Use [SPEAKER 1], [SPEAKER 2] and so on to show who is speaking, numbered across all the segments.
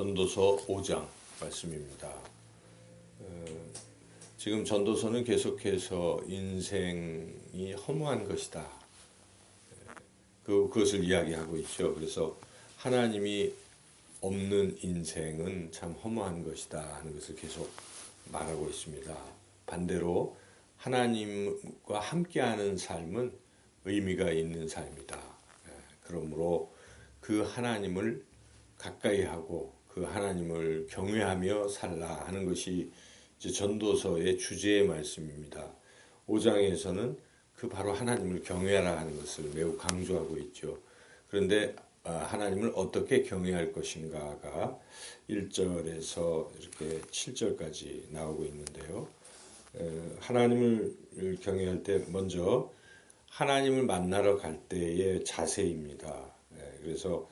[SPEAKER 1] 전도서 5장 말씀입니다. 어, 지금 전도서는 계속해서 인생이 허무한 것이다. 그, 그것을 이야기하고 있죠. 그래서 하나님이 없는 인생은 참 허무한 것이다 하는 것을 계속 말하고 있습니다. 반대로 하나님과 함께하는 삶은 의미가 있는 삶이다. 예, 그러므로 그 하나님을 가까이 하고 그 하나님을 경외하며 살라 하는 것이 전도서의 주제의 말씀입니다. 5장에서는 그 바로 하나님을 경외하라 하는 것을 매우 강조하고 있죠. 그런데 아, 하나님을 어떻게 경외할 것인가가 1절에서 이렇게 7절까지 나오고 있는데요. 하나님을 경외할 때 먼저 하나님을 만나러 갈 때의 자세입니다. 그래서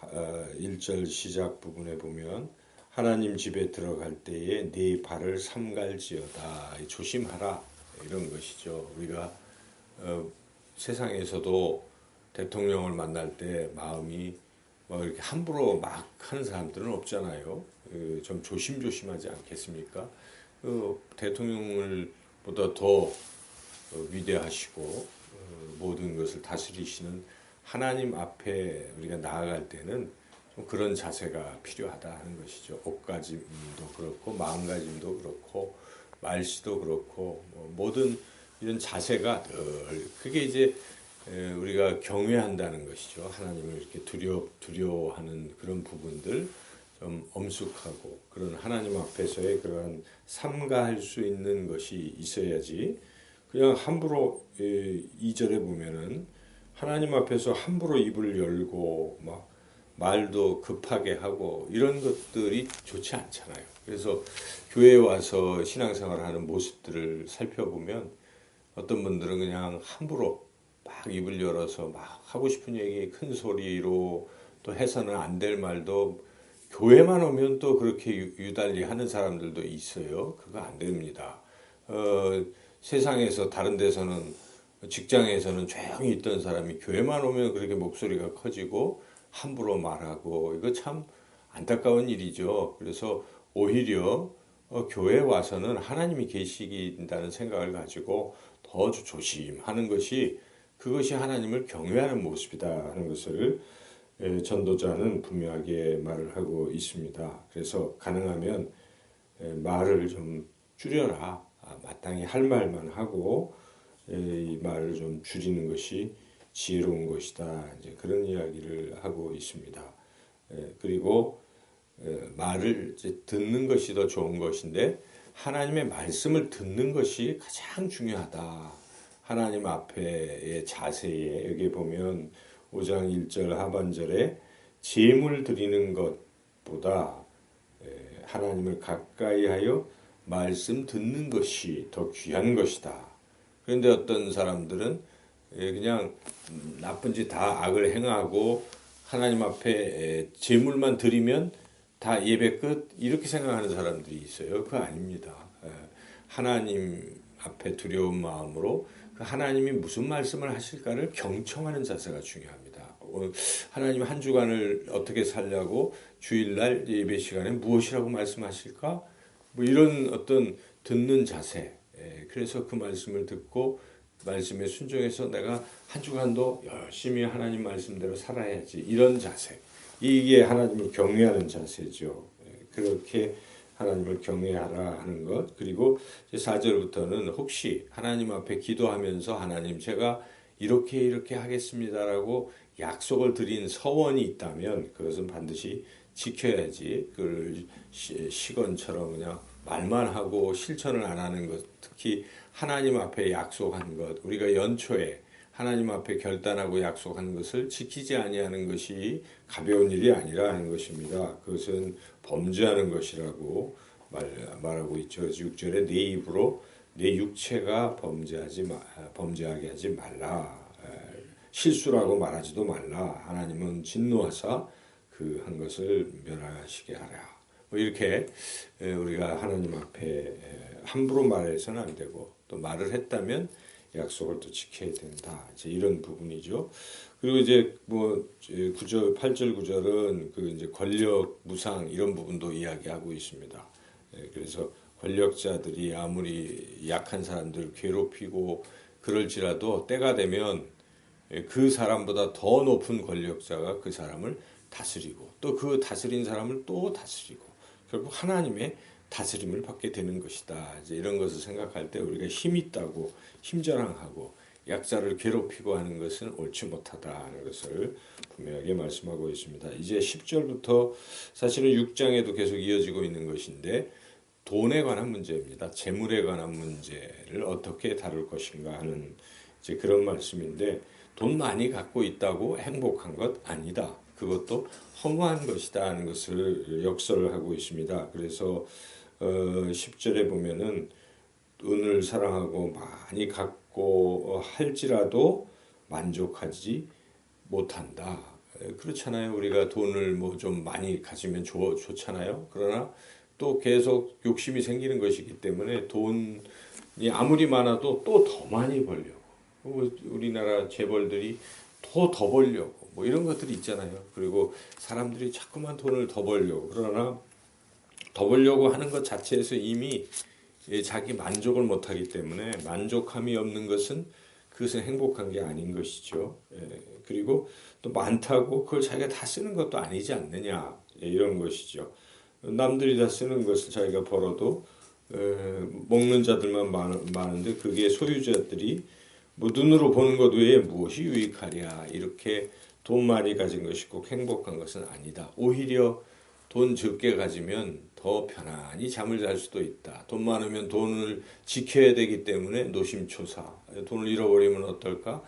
[SPEAKER 1] 1절 아, 시작 부분에 보면 하나님 집에 들어갈 때에 네 발을 삼갈지어다 조심하라 이런 것이죠. 우리가 어, 세상에서도 대통령을 만날 때 마음이 뭐 이렇게 함부로 막 하는 사람들은 없잖아요. 그좀 조심조심하지 않겠습니까? 그 대통령을 보다 더 어, 위대하시고 어, 모든 것을 다스리시는 하나님 앞에 우리가 나아갈 때는 좀 그런 자세가 필요하다 하는 것이죠. 옷가짐도 그렇고 마음가짐도 그렇고 말씨도 그렇고 뭐 모든 이런 자세가 늘 그게 이제 우리가 경외한다는 것이죠. 하나님을 이렇게 두려 두려워하는 그런 부분들 좀 엄숙하고 그런 하나님 앞에서의 그런 삼가할 수 있는 것이 있어야지 그냥 함부로 이절에 보면은 하나님 앞에서 함부로 입을 열고 막 말도 급하게 하고 이런 것들이 좋지 않잖아요. 그래서 교회에 와서 신앙생활 하는 모습들을 살펴보면 어떤 분들은 그냥 함부로 막 입을 열어서 막 하고 싶은 얘기 큰 소리로 또 해서는 안 될 말도 교회만 오면 또 그렇게 유달리 하는 사람들도 있어요. 그거 안 됩니다. 어, 세상에서 다른 데서는 직장에서는 조용히 있던 사람이 교회만 오면 그렇게 목소리가 커지고 함부로 말하고 이거 참 안타까운 일이죠. 그래서 오히려 어, 교회 와서는 하나님이 계시긴다는 생각을 가지고 더 조심하는 것이 그것이 하나님을 경외하는 모습이다 하는 것을 전도자는 분명하게 말을 하고 있습니다. 그래서 가능하면 말을 좀 줄여라. 아, 마땅히 할 말만 하고 이 말을 좀 줄이는 것이 지혜로운 것이다. 이제 그런 이야기를 하고 있습니다. 그리고 말을 듣는 것이 더 좋은 것인데 하나님의 말씀을 듣는 것이 가장 중요하다. 하나님 앞에의 자세에 여기 보면 5장 1절 하반절에 제물 드리는 것보다 하나님을 가까이 하여 말씀 듣는 것이 더 귀한 것이다. 그런데 어떤 사람들은 그냥 나쁜 짓 다 악을 행하고 하나님 앞에 제물만 드리면 다 예배 끝 이렇게 생각하는 사람들이 있어요. 그거 아닙니다. 하나님 앞에 두려운 마음으로 그 하나님이 무슨 말씀을 하실까를 경청하는 자세가 중요합니다. 어, 하나님 한 주간을 어떻게 살려고 주일날 예배 시간에 무엇이라고 말씀하실까? 뭐 이런 어떤 듣는 자세, 예, 그래서 그 말씀을 듣고 말씀에 순종해서 내가 한 주간도 열심히 하나님 말씀대로 살아야지. 이런 자세. 이게 하나님을 경외하는 자세죠. 예, 그렇게 하나님을 경외하라 하는 것. 그리고 4절부터는 혹시 하나님 앞에 기도하면서 하나님 제가 이렇게 이렇게 하겠습니다라고 약속을 드린 서원이 있다면 그것은 반드시 지켜야지. 그걸 시건처럼 그냥 말만 하고 실천을 안 하는 것, 특히 하나님 앞에 약속한 것, 우리가 연초에 하나님 앞에 결단하고 약속한 것을 지키지 아니하는 것이 가벼운 일이 아니라 하는 것입니다. 그것은 범죄하는 것이라고 말, 말하고 있죠. 그래서 6절에 내 입으로 내 육체가 범죄하지 마, 범죄하게 하지 말라. 실수라고 말하지도 말라. 하나님은 진노하사 그 한 것을 멸하시게 하라. 뭐 이렇게 우리가 하나님 앞에 함부로 말해서는 안 되고 또 말을 했다면 약속을 또 지켜야 된다. 이제 이런 부분이죠. 그리고 이제 뭐 9절 8절 9절은 그 이제 권력 무상 이런 부분도 이야기하고 있습니다. 예, 그래서 권력자들이 아무리 약한 사람들을 괴롭히고 그럴지라도 때가 되면 예, 그 사람보다 더 높은 권력자가 그 사람을 다스리고 또 그 다스린 사람을 또 다스리고 결국 하나님의 다스림을 받게 되는 것이다. 이제 이런 것을 생각할 때 우리가 힘 있다고 힘자랑하고 약자를 괴롭히고 하는 것은 옳지 못하다는 것을 분명하게 말씀하고 있습니다. 이제 10절부터 사실은 6장에도 계속 이어지고 있는 것인데 돈에 관한 문제입니다. 재물에 관한 문제를 어떻게 다룰 것인가 하는 이제 그런 말씀인데 돈 많이 갖고 있다고 행복한 것 아니다. 그것도 허무한 것이다 하는 것을 역설을 하고 있습니다. 그래서 어 10절에 보면은 돈을 사랑하고 많이 갖고 할지라도 만족하지 못한다. 그렇잖아요. 우리가 돈을 뭐 좀 많이 가지면 좋, 좋잖아요. 그러나 또 계속 욕심이 생기는 것이기 때문에 돈이 아무리 많아도 또 더 많이 벌려고. 뭐 우리나라 재벌들이 더 더 벌려고. 뭐 이런 것들이 있잖아요. 그리고 사람들이 자꾸만 돈을 더 벌려고. 그러나 더 벌려고 하는 것 자체에서 이미 자기 만족을 못하기 때문에 만족함이 없는 것은 그것은 행복한 게 아닌 것이죠. 그리고 또 많다고 그걸 자기가 다 쓰는 것도 아니지 않느냐 이런 것이죠. 남들이 다 쓰는 것을 자기가 벌어도 먹는 자들만 많 은데 그게 소유자들이 뭐 눈으로 보는 것 외에 무엇이 유익하랴 이렇게 돈 많이 가진 것이 꼭 행복한 것은 아니다. 오히려 돈 적게 가지면 더 편안히 잠을 잘 수도 있다. 돈 많으면 돈을 지켜야 되기 때문에 노심초사. 돈을 잃어버리면 어떨까?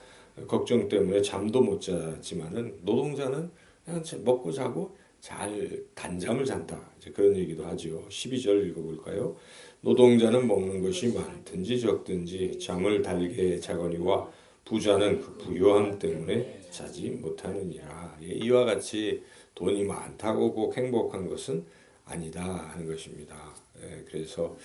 [SPEAKER 1] 걱정 때문에 잠도 못 자지만은 노동자는 그냥 먹고 자고 잘 단잠을 잔다. 그런 얘기도 하죠. 12절 읽어볼까요? 노동자는 먹는 것이 많든지 적든지 잠을 달게 자거니와 부자는 그 부유함 때문에 자지 못하느니라. 예, 이와 같이 돈이 많다고 꼭 행복한 것은 아니다 하는 것입니다. 예, 그래서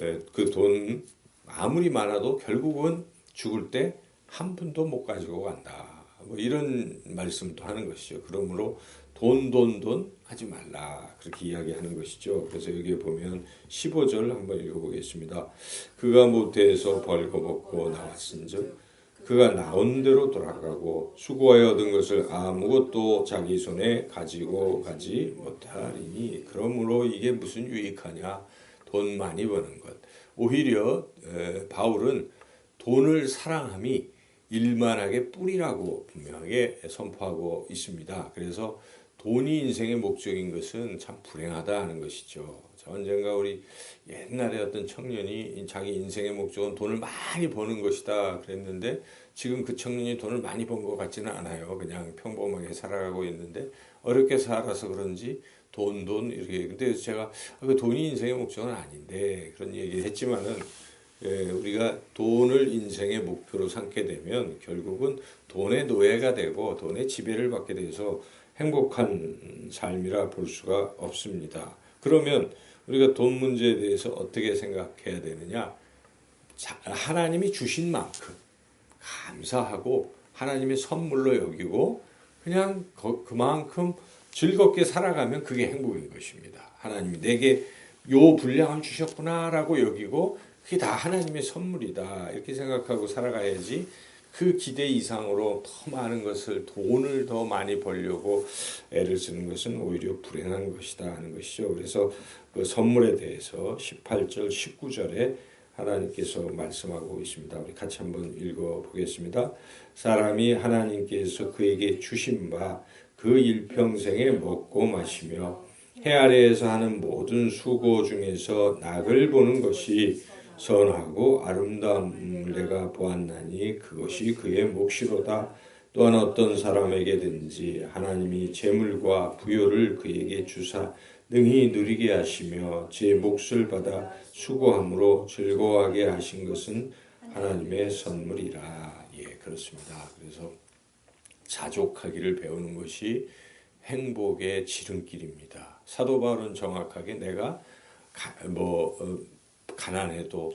[SPEAKER 1] 예, 그돈 아무리 많아도 결국은 죽을 때 한 푼도 못 가지고 간다. 뭐 이런 말씀도 하는 것이죠. 그러므로 돈, 돈, 돈 하지 말라. 그렇게 이야기하는 것이죠. 그래서 여기에 보면 15절 한번 읽어보겠습니다. 그가 못해서 벌거벗고 나왔은 즉, 그가 나온 대로 돌아가고 수고하여 얻은 것을 아무것도 자기 손에 가지고 가지 못하리니 그러므로 이게 무슨 유익하냐 돈 많이 버는 것 오히려 바울은 돈을 사랑함이 일만하게 뿌리라고 분명하게 선포하고 있습니다. 그래서 돈이 인생의 목적인 것은 참 불행하다 하는 것이죠. 언젠가 우리 옛날에 어떤 청년이 자기 인생의 목적은 돈을 많이 버는 것이다 그랬는데 지금 그 청년이 돈을 많이 번 것 같지는 않아요. 그냥 평범하게 살아가고 있는데 어렵게 살아서 그런지 돈, 돈 이렇게 근데 제가 그 돈이 인생의 목적은 아닌데 그런 얘기를 했지만은 예, 우리가 돈을 인생의 목표로 삼게 되면 결국은 돈의 노예가 되고 돈의 지배를 받게 돼서 행복한 삶이라 볼 수가 없습니다. 그러면 우리가 돈 문제에 대해서 어떻게 생각해야 되느냐? 하나님이 주신 만큼 감사하고 하나님의 선물로 여기고 그냥 그만큼 즐겁게 살아가면 그게 행복인 것입니다. 하나님이 내게 요 분량을 주셨구나라고 여기고 그게 다 하나님의 선물이다 이렇게 생각하고 살아가야지 그 기대 이상으로 더 많은 것을 돈을 더 많이 벌려고 애를 쓰는 것은 오히려 불행한 것이다 하는 것이죠. 그래서 그 선물에 대해서 18절, 19절에 하나님께서 말씀하고 있습니다. 우리 같이 한번 읽어 보겠습니다. 사람이 하나님께서 그에게 주신 바 그 일평생에 먹고 마시며 해 아래에서 하는 모든 수고 중에서 낙을 보는 것이 선하고 아름다움을 내가 보았나니 그것이 그의 몫이로다. 또한 어떤 사람에게든지 하나님이 재물과 부여를 그에게 주사 능히 누리게 하시며 제 몫을 받아 수고함으로 즐거워하게 하신 것은 하나님의 선물이라. 예, 그렇습니다. 그래서 자족하기를 배우는 것이 행복의 지름길입니다. 사도 바울은 정확하게 내가 가, 뭐 어, 가난해도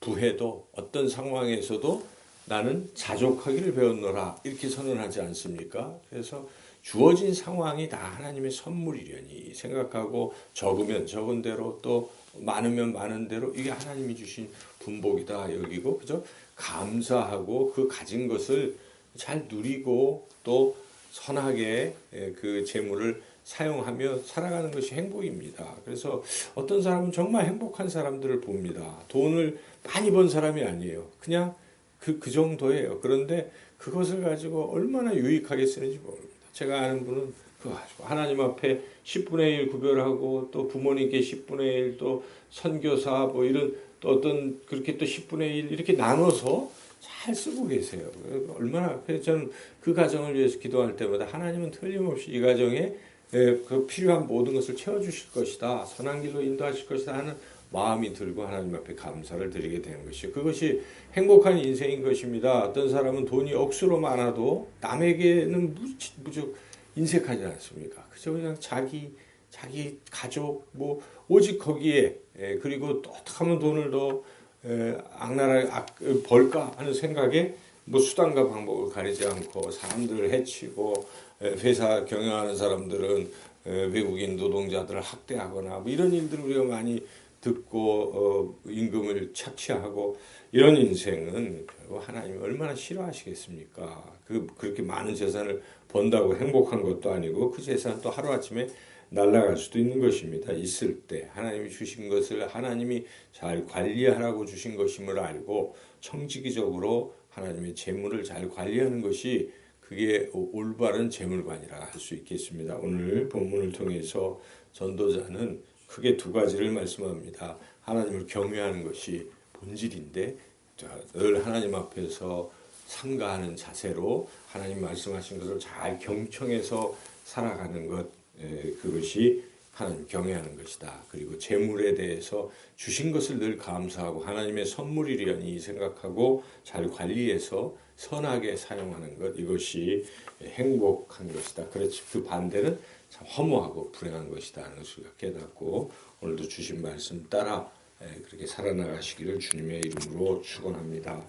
[SPEAKER 1] 부해도 어떤 상황에서도 나는 자족하기를 배웠노라 이렇게 선언하지 않습니까? 그래서 주어진 상황이 다 하나님의 선물이려니 생각하고 적으면 적은 대로 또 많으면 많은 대로 이게 하나님이 주신 분복이다 여기고 그죠? 감사하고 그 가진 것을 잘 누리고 또 선하게 예, 그 재물을 사용하며 살아가는 것이 행복입니다. 그래서 어떤 사람은 정말 행복한 사람들을 봅니다. 돈을 많이 번 사람이 아니에요. 그냥 그, 그 정도예요. 그런데 그것을 가지고 얼마나 유익하게 쓰는지 모릅니다. 제가 아는 분은 그거 가지고 하나님 앞에 10분의 1 구별하고 또 부모님께 10분의 1 또 선교사 뭐 이런 또 어떤 그렇게 또 10분의 1 이렇게 나눠서 잘 쓰고 계세요. 얼마나 저는 그 가정을 위해서 기도할 때마다 하나님은 틀림없이 이 가정에 예, 그 필요한 모든 것을 채워주실 것이다. 선한 길로 인도하실 것이다 하는 마음이 들고 하나님 앞에 감사를 드리게 되는 것이요. 그것이 행복한 인생인 것입니다. 어떤 사람은 돈이 억수로 많아도 남에게는 무척 인색하지 않습니까? 그저 그냥 자기 자기 가족 뭐 오직 거기에 예, 그리고 또 어떻게 하면 돈을 더 에, 악랄하게 악- 벌까 하는 생각에 뭐 수단과 방법을 가리지 않고 사람들을 해치고 에, 회사 경영하는 사람들은 에, 외국인 노동자들을 학대하거나 뭐 이런 일들을 우리가 많이 듣고 어, 임금을 착취하고 이런 인생은 결국 하나님이 얼마나 싫어하시겠습니까? 그 그렇게 많은 재산을 번다고 행복한 것도 아니고 그 재산 또 하루 아침에 날아갈 수도 있는 것입니다. 있을 때 하나님이 주신 것을 하나님이 잘 관리하라고 주신 것임을 알고 청지기적으로 하나님의 재물을 잘 관리하는 것이 그게 올바른 재물관이라 할 수 있겠습니다. 오늘 본문을 통해서 전도자는 크게 두 가지를 말씀합니다. 하나님을 경외하는 것이 본질인데 늘 하나님 앞에서 상가하는 자세로 하나님 말씀하신 것을 잘 경청해서 살아가는 것 에, 그것이 하나님 경외하는 것이다. 그리고 재물에 대해서 주신 것을 늘 감사하고 하나님의 선물이려니 생각하고 잘 관리해서 선하게 사용하는 것 이것이 행복한 것이다. 그렇지 그 반대는 참 허무하고 불행한 것이다 하는 것을 깨닫고 오늘도 주신 말씀 따라 에, 그렇게 살아나가시기를 주님의 이름으로 축원합니다.